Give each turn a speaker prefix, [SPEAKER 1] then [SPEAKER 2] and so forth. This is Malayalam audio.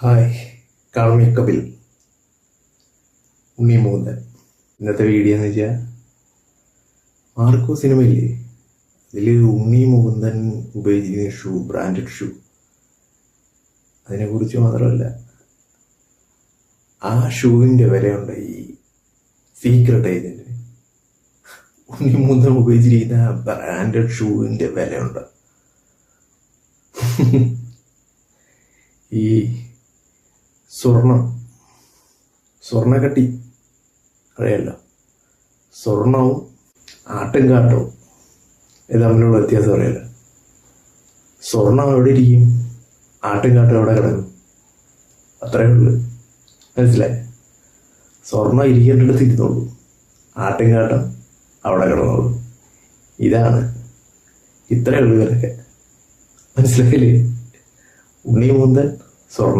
[SPEAKER 1] ഹായ്. കാൾമി കപിൽ ഉണ്ണി മൂന്ന്. ഇന്നത്തെ വീഡിയോ എന്ന് വെച്ചാൽ മാർക്കോ സിനിമയില്ലേ? അതിൽ ഉണ്ണി മുകുന്ദൻ ഉപയോഗിച്ചിരിക്കുന്ന ഷൂ ബ്രാൻഡഡ് ഷൂ. അതിനെക്കുറിച്ച് മാത്രമല്ല ആ ഷൂവിന്റെ വിലയുണ്ട് ഈ സീക്രട്ട് ഏജന്റിന് ഉണ്ണി മുകുന്ദൻ ഉപയോഗിച്ചിരിക്കുന്ന ബ്രാൻഡഡ് ഷൂവിന്റെ വിലയുണ്ട്. ഈ സ്വർണം. സ്വർണക്കട്ടി അറിയാലോ സ്വർണവും ആട്ടുംകാട്ടവും ഇത് തമ്മിലുള്ള വ്യത്യാസം അറിയാലോ സ്വർണം എവിടെ ഇരിക്കും? ആട്ടുംകാട്ടം എവിടെ കിടക്കും? അത്രയേ ഉള്ളൂ. മനസ്സിലായി? സ്വർണം ഇരിക്കേണ്ടടുത്ത് ഇരുന്നുള്ളൂ ആട്ടുംകാട്ടം അവിടെ കിടന്നുള്ളൂ ഇതാണ് ഇത്രയേ ഉള്ളൂ ഇവരൊക്കെ. മനസ്സിലായില്ലേ? ഉണ്ണി മുന്തൻ സ്വർണ